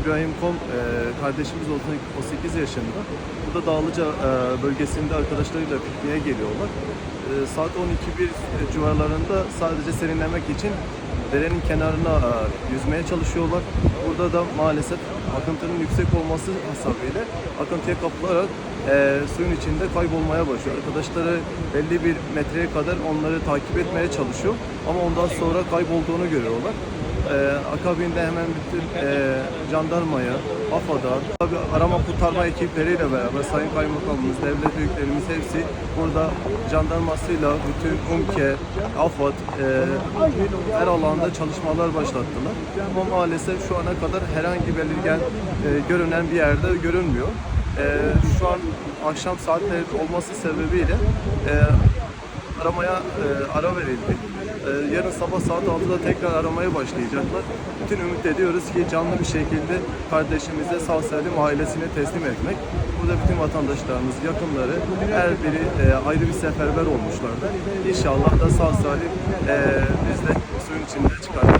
İbrahim Kom e, kardeşimiz 38 yaşında. Bu da Dağlıca e, bölgesinde arkadaşlarıyla pikniğe geliyorlar. E, saat 12.1 civarlarında sadece serinlemek için derenin kenarına e, yüzmeye çalışıyorlar. Burada da maalesef akıntının yüksek olması hasabıyla akıntıya kapılarak e, suyun içinde kaybolmaya başlıyor. Arkadaşları belli bir metreye kadar onları takip etmeye çalışıyor ama ondan sonra kaybolduğunu görüyorlar. Ee, akabinde hemen bütün e, jandarmaya, AFAD'a, tabii arama kurtarma ekipleriyle beraber Sayın Kaymakamımız, devlet büyüklerimiz hepsi burada jandarmasıyla bütün UMKE, AFAD e, her alanda çalışmalar başlattılar. Ama maalesef şu ana kadar herhangi belirgen e, görünen bir yerde görünmüyor. E, şu an akşam saatleri olması sebebiyle e, aramaya e, ara verildi. E, yarın sabah saat 6'da tekrar aramaya başlayacaklar. Bütün ümit ediyoruz ki canlı bir şekilde kardeşimize sağ salim ailesine teslim etmek. Burada bütün vatandaşlarımız, yakınları her biri e, ayrı bir seferber olmuşlardı. İnşallah da sağ salim e, biz de suyun içinde çıkartırız.